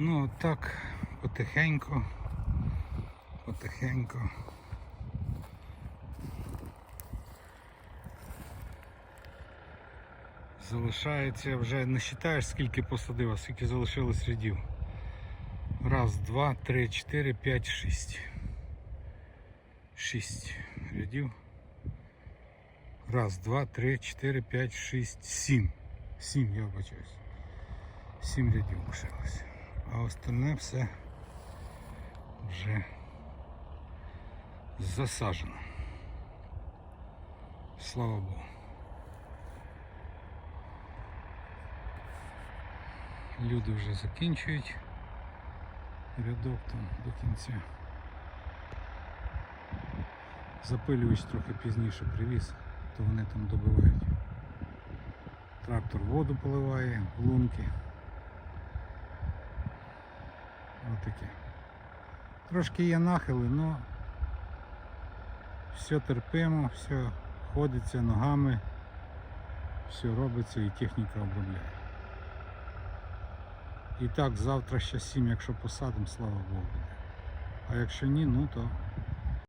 Ну от так, потихеньку, потихеньку. Залишається вже не вважаєш скільки посадив, а скільки залишилось рядів. Раз, два, три, чотири, п'ять, шість. Шість рядів. Раз, два, три, чотири, п'ять, шість, сім. Сім, я вибачаюсь. Сім рядів лишилось. А остальне все вже засаджено. Слава Богу. Люди вже закінчують рядок там до кінця. Запилювач трохи пізніше привіз, то вони там добивають. Трактор воду поливає, лунки. Отаке. Трошки є нахили, але все терпимо, все ходиться ногами, все робиться і техніка обробляє. І так, завтра ще сім, якщо посадимо, слава Богу. А якщо ні, ну то